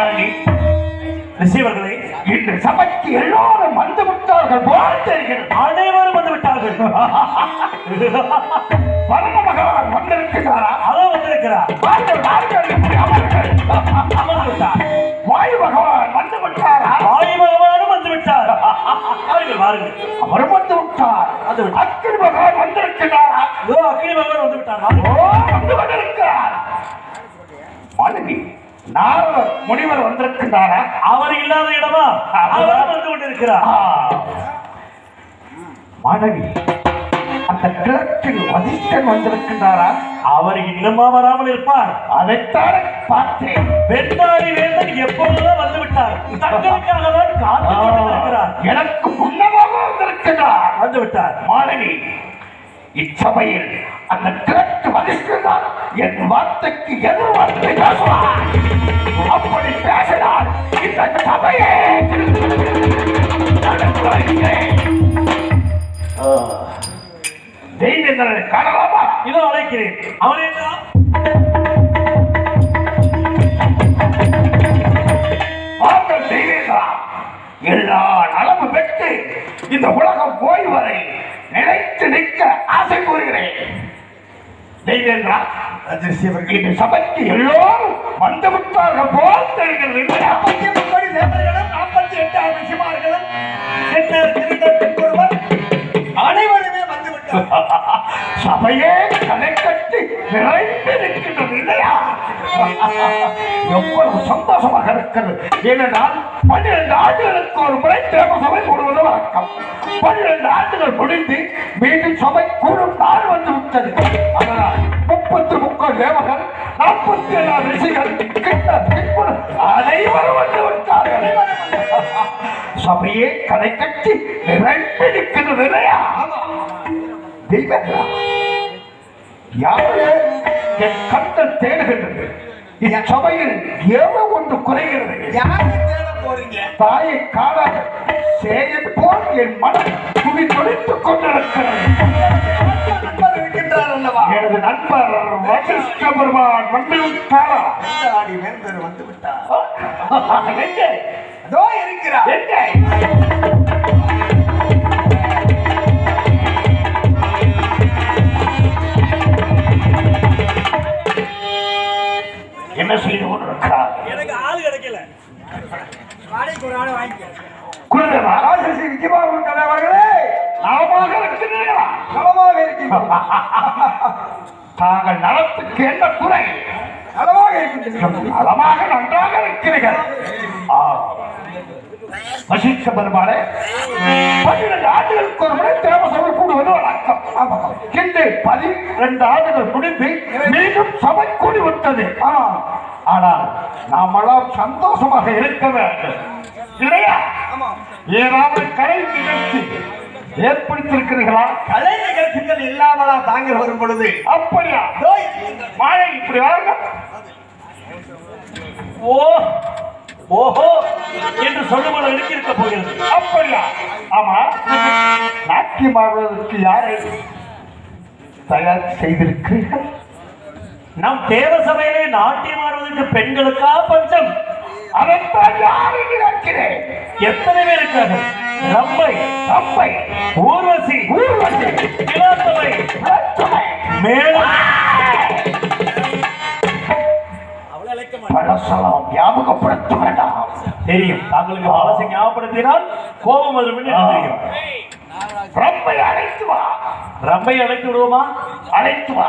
மாணவி ரிசீவர்களே இன்று சபைக்கு எல்லோரும் வந்து விட்டார்கள் போல் தெரிகிறது அனைவரும் வந்து விட்டார்கள். வர்ண மகவான் வந்திருக்கிறாரா? அதோ வந்திருக்கிறார். விட்டார் வாயு பகவான் வந்து விட்டாரா? வாயு பகவானும் வந்து விட்டார். வாருங்கள். அவர் வந்து விட்டார். விட்டார். அக்கினி பகவான் வந்திருக்கிறாரா? இதோ அக்னி பகவான் வந்து விட்டார். ஓ வந்து கொண்டிருக்கிறார். நாரதர் முனிவர் வந்திருக்கிறாரா அவர் இல்லாத இடமா? அவர் வந்து கொண்டிருக்கிறார். ஆ. மாணவி அந்த கிழக்கில் வதிஷ்டன் வந்திருக்கிறாரா அவர் இன்னுமா வராமல் இருப்பார். அதைத்தான் பார்த்தேன். வெண்டாரி வேந்தன் எப்பொழுதும் வந்து விட்டார் தங்களுக்காக தான் காத்து கொண்டிருக்கிறார் எனக்கு முன்னமாக வந்திருக்கிறார் வந்து விட்டார் மாணவி இச்சபையில் அந்த கிழக்கு வதிஷ்டன் என் வார்த்தைக்கு எதிர் வார்த்தை பேசுவார் அப்படி பேசினால் இந்த சபையே. தெய்வங்களை காணலாமா? இதோ அழைக்கிறேன். அவர் என்ன எல்லா நலமும் பெற்று இந்த உலகம் போய் வரை நிலைத்து நிற்க ஆசை கூறுகிறேன். தெய்வேந்திரா இந்த சபைக்கு எல்லோரும் வந்து விட்டார்கள் போல் தெரிகிறது. இல்லையா? நாற்பத்தி எட்டு ஆசிமார்களும் சென்னர் திருடர் ஒருவர் அனைவருமே வந்து விட்டார் சபையே களை கட்டி நிறைந்து நிற்கின்றது இல்லையா? எவ்வளவு சந்தோஷமாக இருக்கிறது. ஏனென்றால் பன்னிரண்டு ஆண்டுகளுக்கு ஒரு முறை தேவ சபை கூடுவது வழக்கம். பன்னிரண்டு ஆண்டுகள் முடிந்து மீண்டும் சபை கூடும் நாள் வந்து விட்டது. தேவர்கள் நாற்பத்தி ஏழாம் ரிஷிகள் கிட்ட அனைவரும் வந்து விட்டார்கள். சபையே களை கட்டி நிறைந்து நிற்கிறது இல்லையா? தெய்வங்களா? யாரு என் கண்கள் தேடுகின்றது? இந்த சபையில் ஏதோ ஒன்று குறைகிறது. யாரை தேட போறீங்க? தாயை காணாத சேயை போல் என் மனம் துணி துடித்துக் கொண்டிருக்கிறது. வசிஷ்ட பெருமான் வந்து விட்டாரா ஆடி வேந்தர் வந்து விட்டார் எங்கே அதோ இருக்கிறார். எங்கே நலமாக இருக்கிறீர்களா நலமாக இருக்கின்றோம் தாங்கள் நலத்துக்கு என்ன குறை? நலமாக இருக்கின்றோம் நலமாக நன்றாக இருக்கிறீர்கள். வசிஷ்ட பெருமாளே பன்னிரண்டு ஆண்டுகளுக்கு ஒரு முறை தேவசபை கூடுவது வழக்கம். இன்று பதிரெண்டு ஆண்டுகள் முடிந்து மீண்டும் சபை கூடி விட்டது ஆ. ஆனால் நாமெல்லாம் சந்தோஷமாக இருக்க வேண்டும். இல்லையா? ஏதாவது நிகழ்ச்சி ஏற்படுத்தியிருக்கிறீர்களா? கலை நிகழ்ச்சிகள் இல்லாமலா தாங்கள் வரும் பொழுது? அப்படியா. மாலை இப்படி வாங்க ஓ ஓஹோ என்று சொல்லும்போது இருக்க போகிறது. அப்படியா? ஆமா. நாட்டியம் ஆடுவதற்கு யாரை தயார் செய்திருக்கிறீர்கள்? நம் தேவ சபையிலே நாட்டியம் ஆடுவதற்கு பெண்களுக்கா பஞ்சம்? அதைத்தான் யார் என்று கேட்கிறேன் எத்தனை பேர் இருக்கார்கள் ரம்பை நம்மை ஊர்வசி ஊர்வசி இளந்தவை ரத்தமை, மேலும் பழசலாம் ஞாபகப்படுத்த வேண்டாம். தெரியும். தாங்களுக்கு பழசை ஞாபகப்படுத்தினால் கோபம் வரும். தெரியும்? ரம்பை அழைத்து வா. ரம்பை அழைத்து விடுவோமா? அழைத்து வா.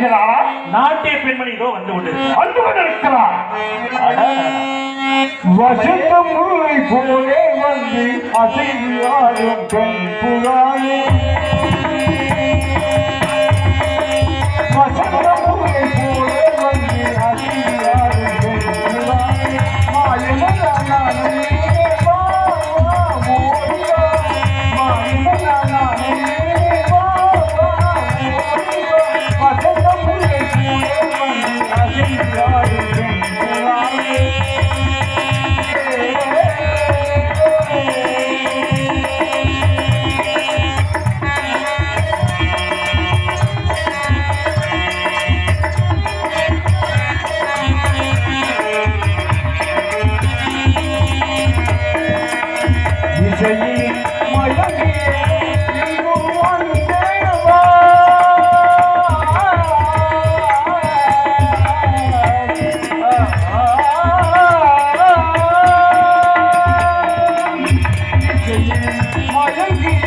வருகிறாரா நாட்டிய பெண்மணி இதோ வந்து கொண்டிருக்கிறார் வந்து கொண்டிருக்கிறார் வசந்த முல்லை போலே வந்து அசைவியாரும் பெண் புகாரே. இசையில்